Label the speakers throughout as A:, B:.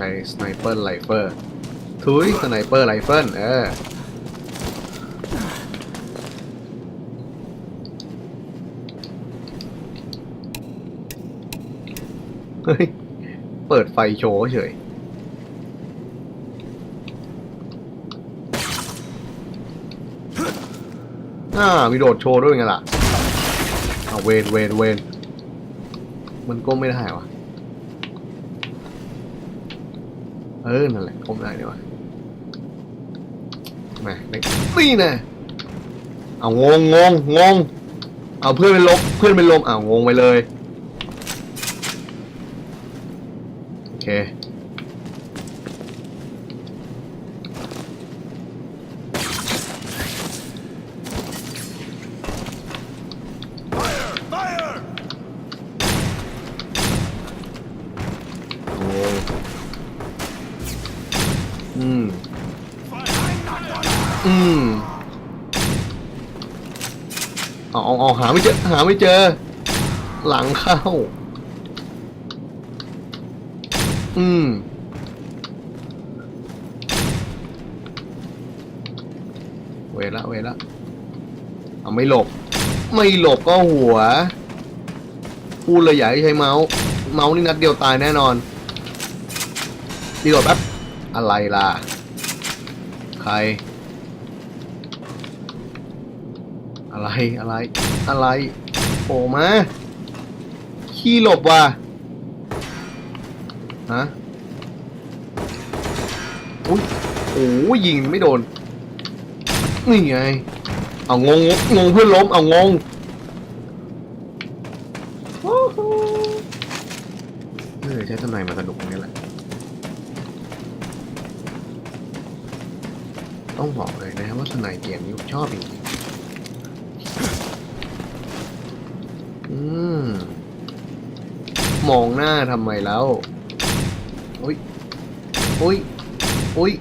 A: ใช้สไนเปอร์ไ i เฟอร์ทุยสไนเปอร์ไ i เฟิลเออเฮ้ย เปิดไฟโชว์เฉยอ่ามีโดดโชว์ด้วยไงล่ะเอาเวนเวนเวนมันก้มไม่ได้วะ เออ นั่นแหละผมได้ดีวะมานี่นี่นะเอางงงงงงเอาเพื่อนเป็นลมเพื่อนเป็นลมเอางงไปเลย โอเค โอ้อืม อืมเอาเอาเอา หาไม่เจอ หลังเข้า อืม เวละเวละเอาไม่หลบ ไม่หลบก็หัว พูดเลยอย่าให้ใช้เมาส์ เมาส์นี่นัดเดียวตายแน่นอน ดีโหลดแป๊บ อะไรล่ะ ใคร อะไรอะไร อะไรโผล่มา ขี้หลบว่ะฮะอุ้ยโอ้ยยิงไม่โดน นี่ไง เอางงงงเพื่อนล้ม เอางงวู้ฮู้เออใช้ทนายมาสนุกตรงนี้แหละ ต้องบอกเลยนะว่าทนายเกมนี้ผมชอบจริงๆอืม มองหน้าทำไมแล้วโอ้ยโอ้ยโอ้ย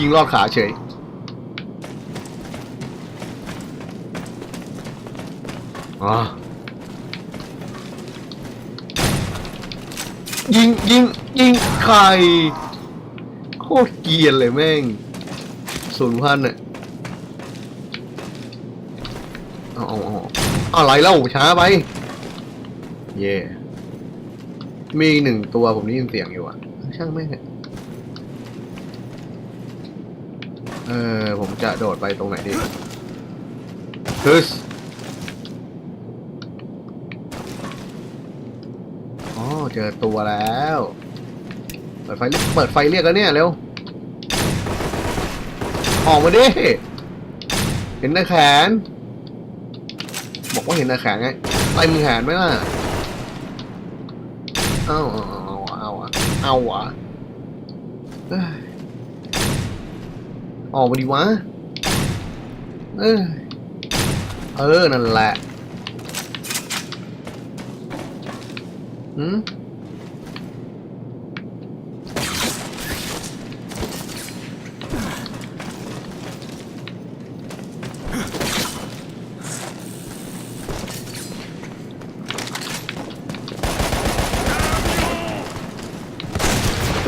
A: ยิงลอดขาเฉยอ๋อยิงยิงยิงใครโคตรเกียนเลยแม่งศูนย์พันเนี่ยเอาเอาเอาอะไรเล่าช้าไป เย่ มีหนึ่งตัวผมได้ยินเสียงอยู่อะ ช่างแม่งเถอะเออ ผมจะโดดไปตรงไหนดีฮึสอ๋อเจอตัวแล้ว เปิดไฟเรียกเปิดไฟเรียกแล้วเนี่ย เร็ว ออกมาดิ เห็นแต่แขน บอกว่าเห็นแต่แขนไงไล่มือแขนไหมล่ะ เอาเอาเอาเอาเอาเอาวะเอ้ยออกมาดีวะ เออ เออ นั่นแหละ อืม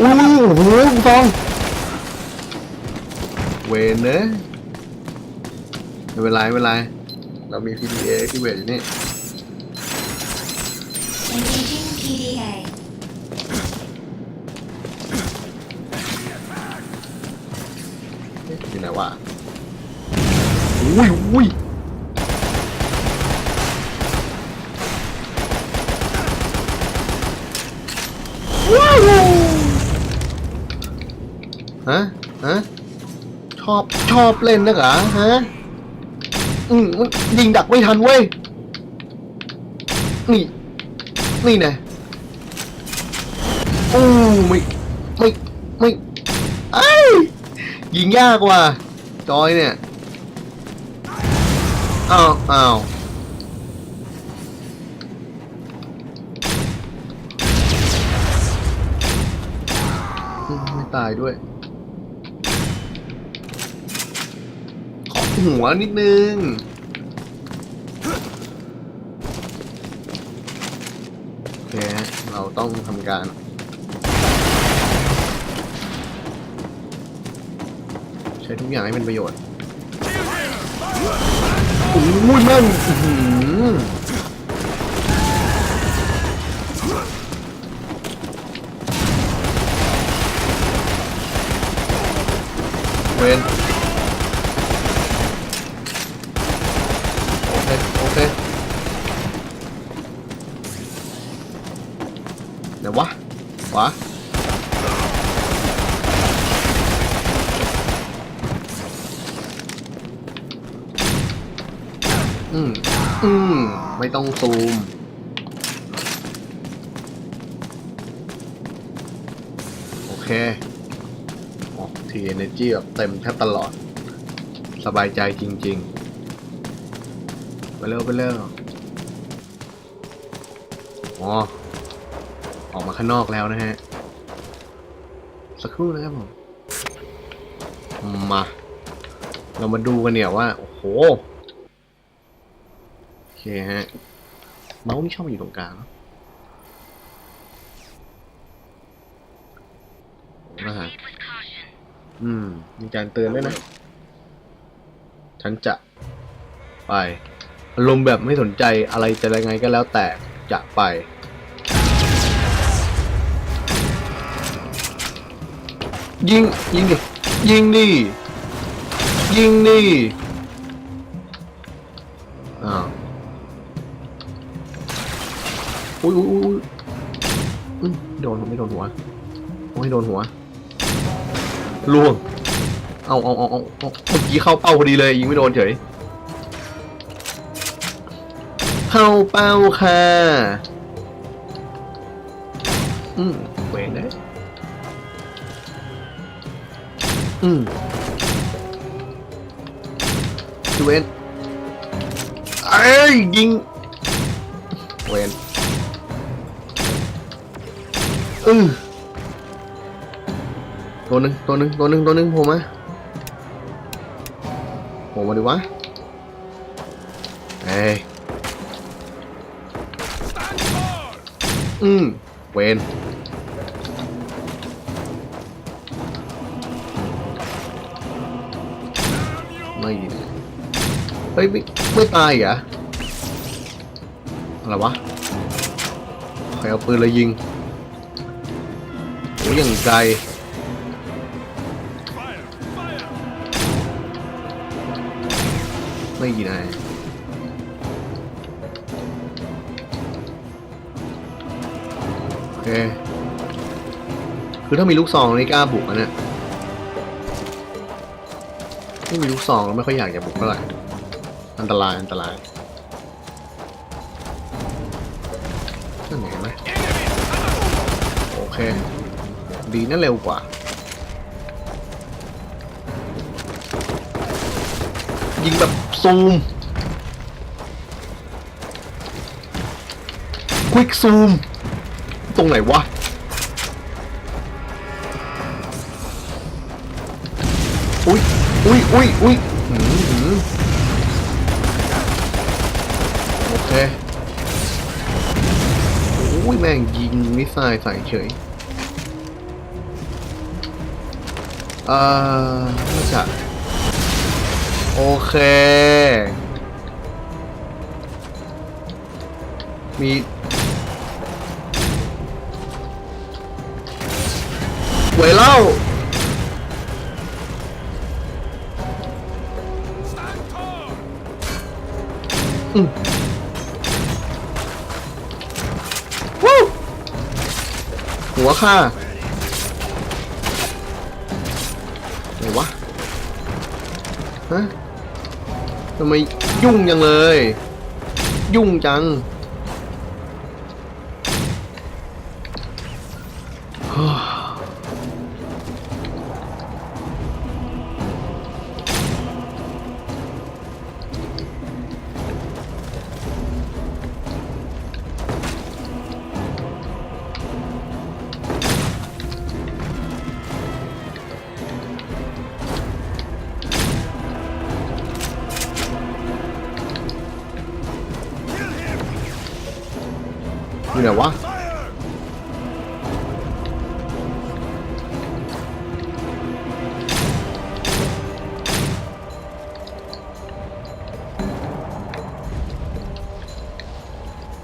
A: อู้โอ้โหคุณฟอง เว นเนอะไม่เป็นไรไม่เป็นไรเรามี PDA ที่เวทอยู่นี่
B: Engaging PDA
A: อยู่ไหนวะอุ้ยอุ้ยว้าวฮะฮะ อบชอบเล่นนะเหรอฮะอืมยิงดักไม่ทันเว้ย นี่ นี่ไงโอ้ไม่ไม่ไม่ไอ้ยยิงยากว่ะจอยเนี่ย อ้าวอ้าวไม่ตายด้วย ขอ หัวนิดนึง โอเค เราต้องทำการใช้ทุกอย่างให้เป็นประโยชน์โอ้ยแม่งเวนโอเค โอเค เดี๋ยววะวะ อืม อืม ไม่ต้องซูม โอเคออกทีเอเนจีแบบเต็มแทบตลอด สบายใจจริง ๆ ไปเร็วไปเร็วอ๋อ ออกมาข้างนอกแล้วนะฮะ สักครู่นะครับผม มา เรามาดูกันเนี่ยว่า โอ้โห คฮะ เมาส์นี่ชอบอยู่ตรงกลางเนะนะฮะอืม มีการเตือนด้วยนะ ฉันจะ ไป อารมณ์แบบไม่สนใจอะไรจะยังไงก็แล้วแต่จะไป ยิง ยิงดิยิงดิยิงดิ อุ้ยอุ้ยอุ้ยอืมโดนไม่โดนหัวโอ้ยโดนหัวล่วงเอาเอาเอาเอาเมื่อกี้เข้าเป้าพอดีเลยยิงไม่โดนเฉยเข้าเป้าค่ะอืมเวนเลยอืมเวนเอ้ยยิงเวน อือตัวหนึ่งตัวหนึ่งตัวหนึ่งตัวหนึ่งผมมาผมมาดิวะเอ้ยอืมเวนไม่เฮ้ยไม่ไม่ตายเหรออะไรวะใครเอาปืนเลยยิง อยอย่างไกลไม่กี่นายโอเค คือถ้ามีลูกซองนี่กล้าบุกนะเนี่ยไม่มีลูกซองแล้วไม่ค่อยอยากจะบุกเท่าไหร่ อันตราย อันตรายนั่นเห็นไหมโอเค ดีนั่นเร็วกว่า ยิงแบบซูม ควิกซูม ตรงไหนวะอุ้ยอุ้ยอุ้ยอุ้ยหืมหืมโอเค อุ้ยแม่งยิงมิสไซล์ใส่เฉย เอ่อน่าจะโอเค มีไว้เล่าอืมวู้หัวค่า ฮะทำไมยุ่งจังเลย ยุ่งจัง ไหวะ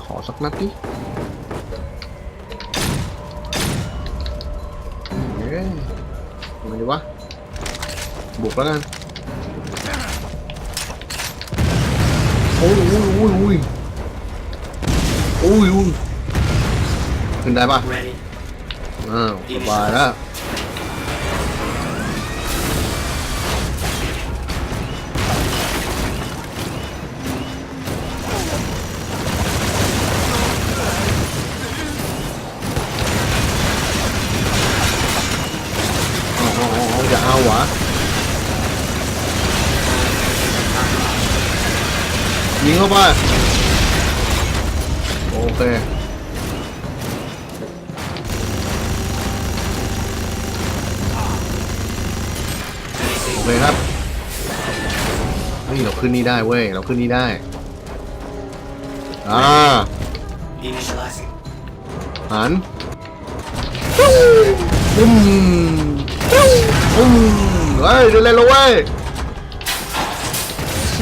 A: ขอสักนัดดิเฮ้ยมาดิวะ บุกแล้วกัน โอ้ยโอ้ยโอ้ยโอ้ยโอ้ย ขึ้นได้ปะ
C: Ready.
A: อ้าวสบายแล้วเอาเอาเอาเอาอย่าเอาหวะยิงเข้าไป นนี่ได้เว้ย เราขึ้นนี่ได้ อ่า
C: Initializing.
A: หันปุ้มปุ้มเฮ้ยเดินเลยแล้วเว้ย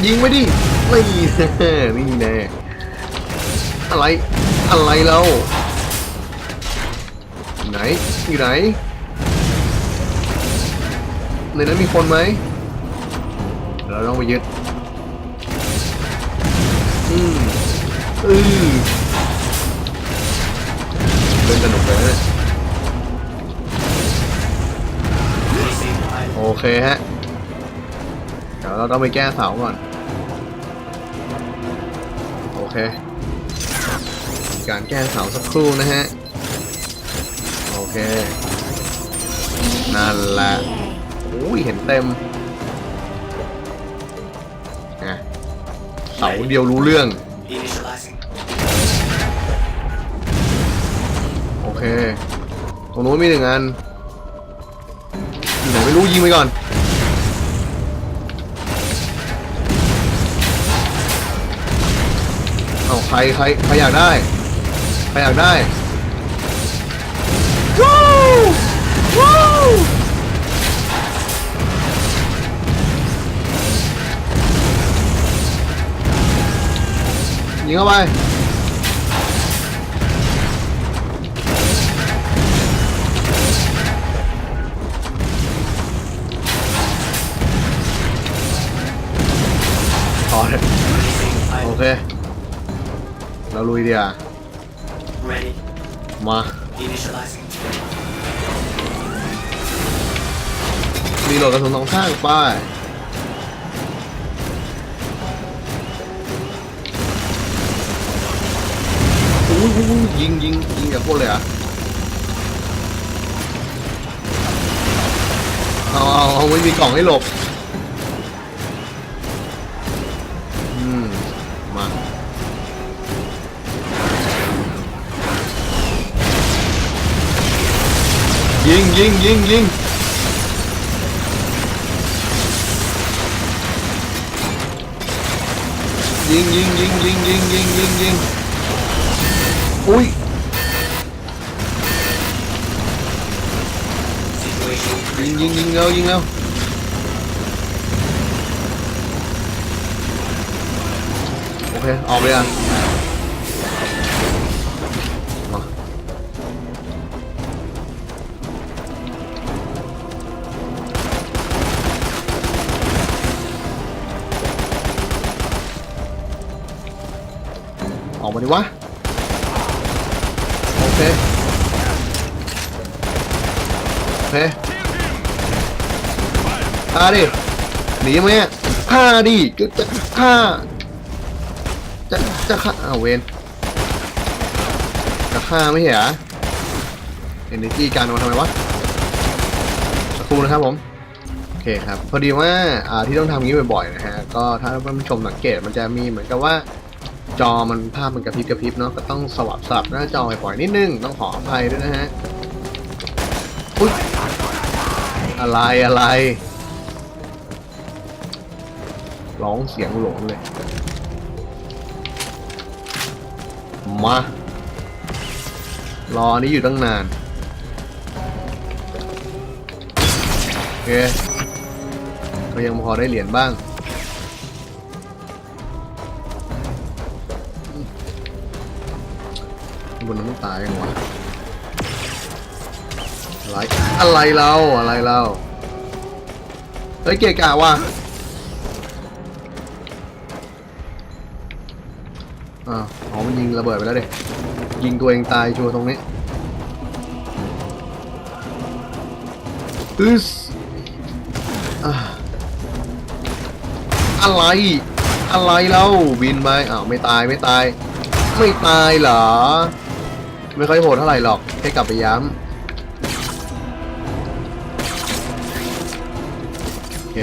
A: ยิงไม่ดิไม่แน่นี่แน่อะไร อะไรเรา ไหน อยู่ไหน ในนั้นมีคนไหมเราต้องไปยึด อืมอือเป็นสนุกเลยนะโอเคฮะ เดี๋ยวเราต้องไปแก้เสาก่อน โอเค การแก้เสาสักครู่นะฮะ โอเค นั่นแหละอุ้ยเห็นเต็ม เสาเดียวรู้เรื่อง โอเค ตรงนู้นมีหนึ่งอันอยู่ไหนไม่รู้ยิงไปก่อน เอาใครใครใครอยากได้ ใครอยากได้ ยิงเข้าไปพอเลย
C: Placing
A: โอ
C: item.
A: เค เราลุยเดียวา
C: Ready.
A: มา
C: Initializing.
A: มีโหลดกระสุนสองข้างไปอู้หู ยิงยิงยิงกับพวกเลยเหรอะเอาเอาเอาไม่มีกล่องให้หลบ อืม มา ยิงยิงยิงยิงยิงยิงยิงยิงยิงยิงยิงยิง อุ้ยยิงยิงยิงเร็วยิงเร็วโอเคออกไปอะออกมาดิวะ โอเค โอ เคฆ่าดิหนีไหมฆ่าดิจะจะฆ่าจะจะฆ่าเอาเวนจะฆ่าไม่เหรอเอเนจีการมาทำไมวะสักครู่นะครับผมโอเคครับพอดีว่าอ่าที่ต้องทำอย่างนี้บ่อยๆนะฮะก็ถ้าท่านผู้ชมสังเกตมันจะมีเหมือนกับว่าจอมันภาพมันกระพริบกระพริบเนาะก็ต้องสลับสลับหน้าจอบ่อยๆนิดนึงต้องขออภัยด้วยนะฮะ อะไรอะไร ร้องเสียงหลงเลย มา รอนี้อยู่ตั้งนาน โอเค ก็ยังพอได้เหรียญบ้างบนนั้นต้องตายยังวะ อะไรอะไรเราอะไรเราเฮ้ยเกะกะว่ะอ้าวอ๋อมันยิงระเบิดไปแล้วเด็ยิงตัวเองตายชัวร์ตรงนี้อึสอะอะไร อะไรเราบินไปอ้าวไม่ตายไม่ตาย ไม่ตายเหรอ ไม่ค่อยโหดเท่าไหร่หรอกแค่กลับไปย้ำ เค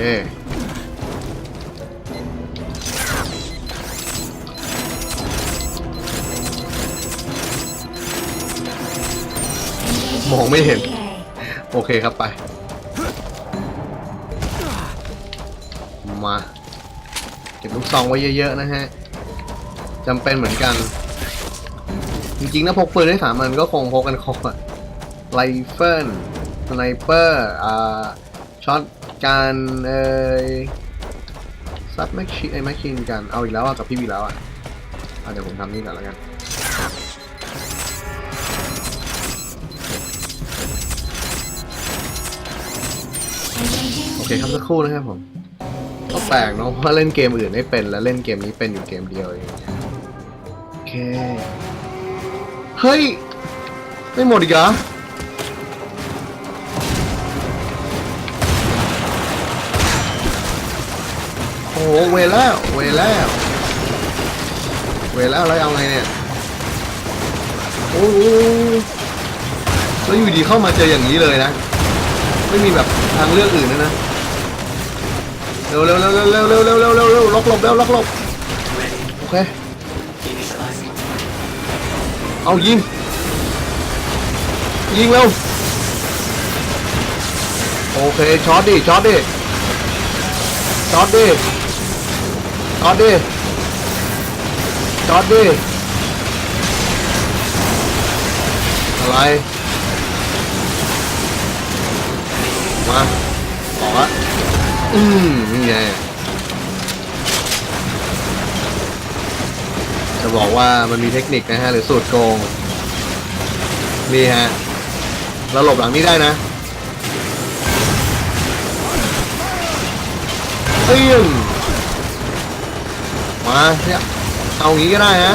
A: มองไม่เห็น โอเคครับไป มา เก็บลูกซองไว้เยอะ ๆ นะฮะจำเป็นเหมือนกัน จริงๆถ้าพกปืนได้สามอันก็คงพกกันครบอะไรเฟิลสไนเปอร์ อ่า ช็อต การเอ่ยซับแม็กชีไอแม็กชีนกันเอาอีกแล้วอะกับพี่วีแล้วอะอะเดี๋ยวผมทำนี่ก่อนแล้วกันโอเคครับสักครู่นะครับผมก็แปลกเนาะเพราะเล่นเกมอื่นไม่เป็นแล้วเล่นเกมนี้เป็นอยู่เกมเดียวเองโอเค เฮ้ย ไม่หมดอีกเหรอ อ้โหเวรแล้วเวรแล้วเวรแล้วแล้วเอาไงเนี่ยโอ้โหแล้วอยู่ดีเข้ามาเจออย่างนี้เลยนะ ไม่มีแบบทางเลือกอื่นนะนะเร็วเร็วเร็วเร็วเร็วเร็วเร็วเร็วเร็วล็อกหลบเร็วล็อกหลบโอเคเอายิงยิงเร็วโอเคช็อตดิช็อตดิช็อตดิ ช็อตดิช็อตดิอะไรมาออกละอืมนี่ไงจะบอกว่ามันมีเทคนิคนะฮะ หรือสูตรโกง นี่ฮะเราหลบหลังนี้ได้นะเอ้ยง มาเนี่ยเอางี้ก็ได้นะ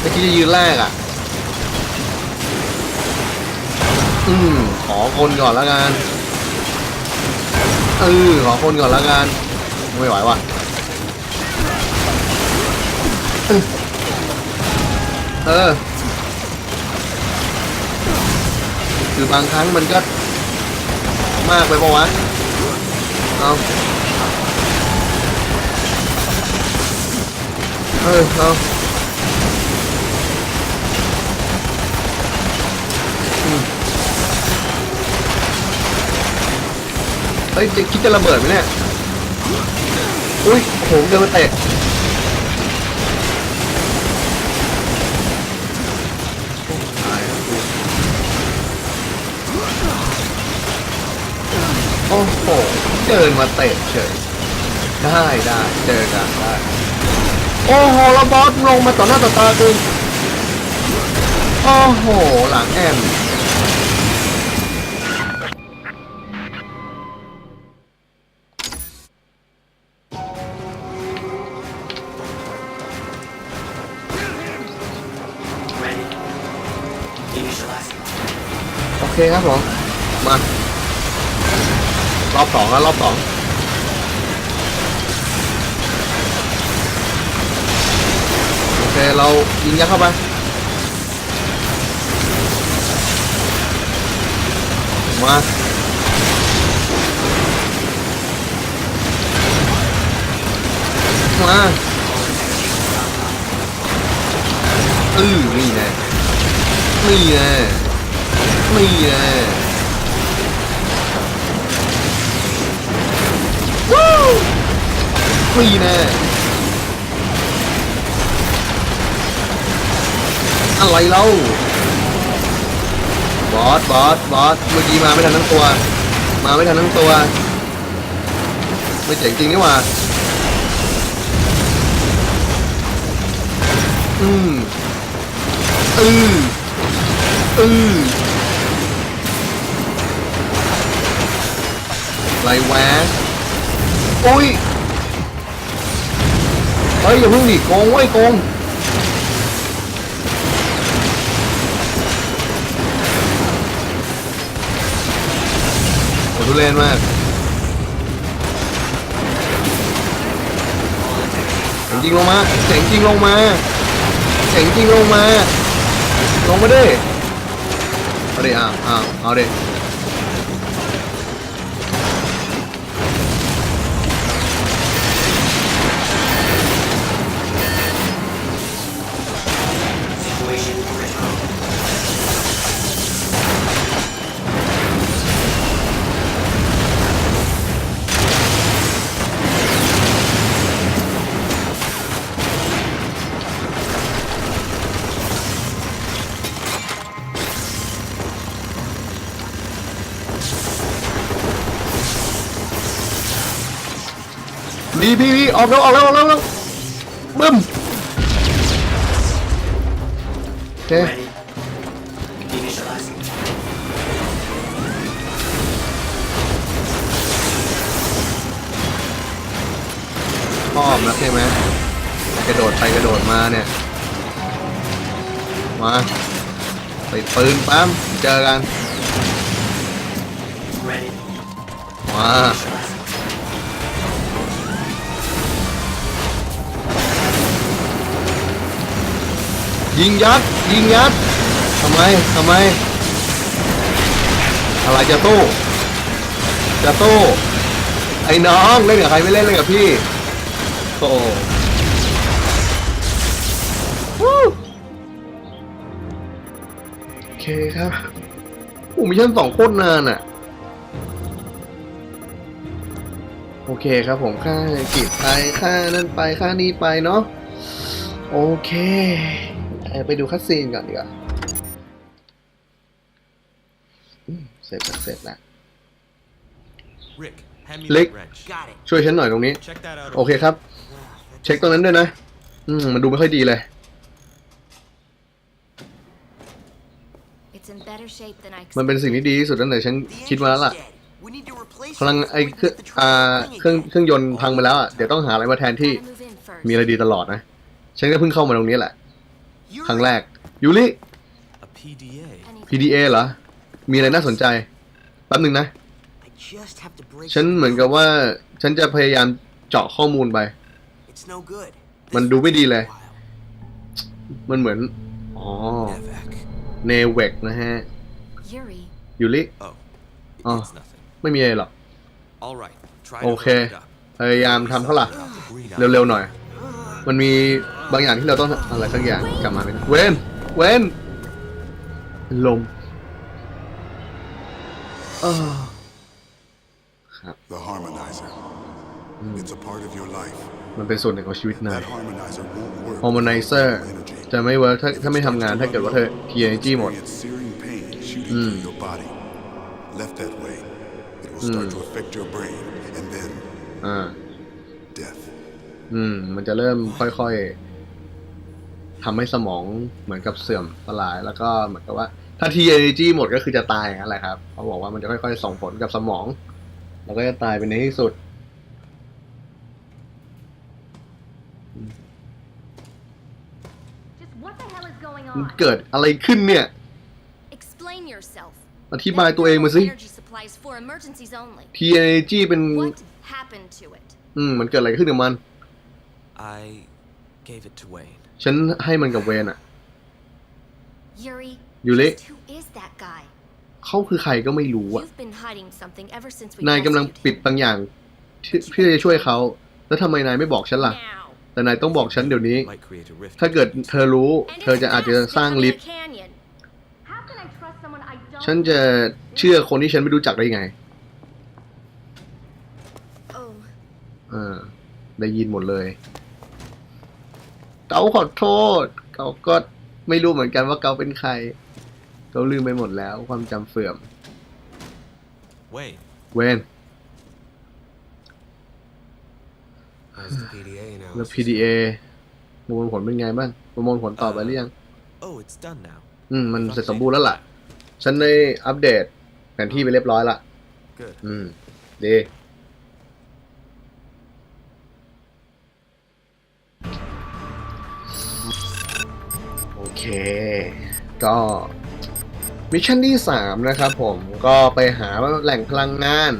A: เมื่อกี้จะยืนแรกอะ อืมขอคนก่อนล้วกันเออขอคนก่อนล้วกันไม่ไหวว่ะเออ คือบางครั้งมันก็มากไปปะวะ เอา เออเอาเฮ้ยจะคิดจะระเบิดไหมเนี่ย อุ้ยโหเดินมาเตะตายแล้วกูโอ้โห เดินมาเตะเฉย ได้ได้เจอกันได้ โอ้โหแล้วบอสลงมาต่อหน้าต่อตากูโอ้โห หลังแอน
C: Ready. Initializing.
A: โอเคครับผม มารอบสองแล้วรอบสอง เคเรายิงยัดเข้าไปมามาอือนี่แน่นี่แน่นี่แน่วู้นี่แน่ อะไรเล่าบอสบอสบอสเมื่อกี้มาไม่ทันทั้งตัว มาไม่ทันทั้งตัว ไม่เจ๋งจริงนี่หว่าอืมอืออือไรแวะอุ้ยเฮ้ยอย่าเพิ่งดิโกงไว้โกง เรศมากเสียงจริงลงมาเสียงจริงลงมาเสียงจริงลงมาลงมาดิเอาดิอะอะเอาดิ ออกแล้วออกแล้วออกแล้วออกแล้วบึ้มโอเค
C: Ready. Initializing.
A: ชอบนะใช่ไหมกระโดดไปกระโดดมาเนี่ย มาติดปืนปั๊มเจอกัน
C: Ready.
A: มา
C: Initializing.
A: ยิงยัด ยิงยัดทำไมทำไม อะไรจะโต้จะโต้ไอ้น้องเล่นกับใครไม่เล่นเล่นกับพี่โอ้โอเคครับโอ้มิชชั่นสองโคตรนานอะ โอเคครับผมค่ากิจไปค่านั่นไปค่านี้ไปเนาะโอเค เอ่อไปดูคัดซีนก่อนดีกว่าอืมเสร็จแล้วเสร็จแล้ว
D: Rick, hand me
A: Lick.
D: that wrench.
C: Got it.
A: ช่วยฉันหน่อยตรงนี้
D: Check that out.
A: โอเคครับ เช็คตรงนั้นด้วยนะ อืมมันดูไม่ค่อยดีเลย
B: It's in better shape than I
A: มันเป็นสิ่งที่ดีที่สุดตั้งแต่ฉัน
E: The
A: คิดมาแล้วล่ะ
E: engine's dead. We need to replace
A: พลัง
E: it
A: ไอ้
E: before
A: เค
E: we
A: รื่อง
E: get the
A: อ่า
E: train
A: เครื่อง
E: running
A: เครื่องยนต์พังไปแล้วอะเดี๋ยวต้องหาอะไรมาแทนที่
B: gotta move in first.
A: มีอะไรดีตลอดนะ ฉันก็เพิ่งเข้ามาตรงนี้แหละ
E: Yuri,
A: ครั้งแรกยูริ
D: A PDA.
B: Anything.
A: PDA เหรอ มีอะไรน่าสนใจ แป๊บหนึ่งนะ
E: I just have to break
A: ฉันเหมือนกับว่า ฉันจะพยายามเจาะข้อมูลไป
E: It's no good.
A: มันดูไม่ดีเลย มันเหมือน อ๋อ
D: Nevak.
A: เนเวกนะฮะ
B: Yuri,
A: ยูริ
D: Oh,
A: Oh.
D: it's nothing.
A: ไม่มีอะไรหรอก
D: All right. Try
A: Okay.
D: to open it up.
A: พยายามทำเท่าไหร่
D: Out the green
A: เร็วๆหน่อย มันมีบางอย่างที่เราต้องอะไรสักอย่างกลับมาเป็นเวนเวนลมอ้าวครับ
F: The harmonizer. It's a part of your life.
A: มันเป็นส่วนหนึ่งของชีวิตนาย
F: That harmonizer won't work.
A: ฮอร์โมไนเซอร์
F: without energy.
A: จะไม่เวิร์กถ้าถ้าไม่ทำงานถ้าเกิดว่าเธอ TNG หมด
F: Experience searing pain shooting through your body. Left that way, it will start to affect your brain, and then
A: อ่า
F: death.
A: อืม มันจะเริ่มค่อยๆทำให้สมองเหมือนกับเสื่อมสลาย แล้วก็เหมือนกับว่า ถ้า TNG หมดก็คือจะตายอย่างนั้นแหละครับเขาบอกว่ามันจะค่อยๆส่งผลกับสมอง แล้วก็จะตายเป็นในที่สุด
G: Just what the hell is going
A: มัน
G: on?
A: เกิดอะไรขึ้นเนี่ย
B: explain yourself.
A: อธิบายตัวเองมาสิ
B: Energy supplies for emergencies only.
A: TNG เป็น
B: What happened to it?
A: อืม มันเกิดอะไรขึ้นกับมัน
D: I gave it to Wayne.
A: ฉันให้มันกับเวนอะ
B: Yuri,
A: Yuri?
B: just who is that guy?
A: เขาคือใครก็ไม่รู้อะ
B: You've been hiding something ever since we
A: นายกำลัง
B: rescued
A: ปิด
B: him.
A: บางอย่างที่เพื่อจะช่วยเขา แล้วทำไมนายไม่บอกฉันล่ะ
B: Now.
A: แต่นายต้องบอกฉันเดี๋ยวนี้
D: Might create a rift.
A: ถ้าเกิดเธอรู้
B: And
A: เธอจะอาจจะสร้างลิฟต์
B: it's fast becoming a canyon.
G: How can I trust someone I don't
A: ฉันจะเชื่อคนที่ฉันไม่รู้จักได้ไง
B: Oh,
A: เออได้ยินหมดเลย เกาขอโทษ เกาก็ไม่รู้เหมือนกันว่าเกาเป็นใคร เกาลืมไปหมดแล้วความจำเสื่อม
D: Wayne.
A: เวน
E: How's the PDA
A: แล้ว
E: analysis?
A: PDA ประมวลผลเป็นไงบ้าง ประมวลผลต่อไปหรือยัง
D: Oh, it's done now.
A: อืม มันเสร็จสมบูรณ์แล้วล่ะ ฉันได้อัปเดตแผนที่ไปเรียบร้อยละ
D: Good.
A: อืม ดี ก็มิชชั่นที่ 3 นะครับผมก็ไปหาแหล่งพลังงาน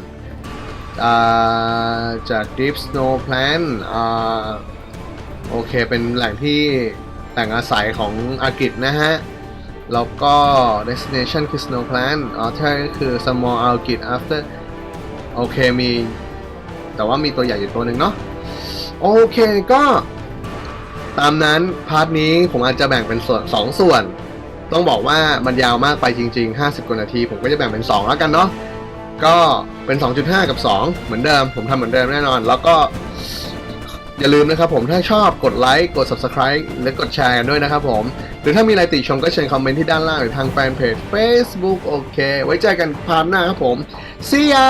A: จาก Deep Snow Plant อ่าโอเคเป็นแหล่งที่แหล่งอาศัยของอากิจนะฮะ แล้วก็ destination คือ Snow Plant อ๋อใช่ก็คือ Small Argit after โอเคมี แต่ว่ามีตัวใหญ่อยู่ตัวหนึ่งเนาะโอเคก็ ตามนั้นพาร์ทนี้ผมอาจจะแบ่งเป็นส่วนสองส่วน ต้องบอกว่ามันยาวมากไปจริง ๆ 50กว่านาที ผมก็จะแบ่งเป็น 2 แล้วกันเนาะก็เป็น 2.5 กับ 2 เหมือนเดิม ผมทำเหมือนเดิมแน่นอน แล้วก็ อย่าลืมนะครับผมถ้าชอบกดไลค์กด subscribe และกดแชร์กันด้วยนะครับผม หรือถ้ามีอะไรติชมก็เชิญคอมเมนต์ที่ด้านล่างหรือทางแฟนเพจ Facebook โอเค ไว้เจอกันพาร์ทหน้าครับผม see ya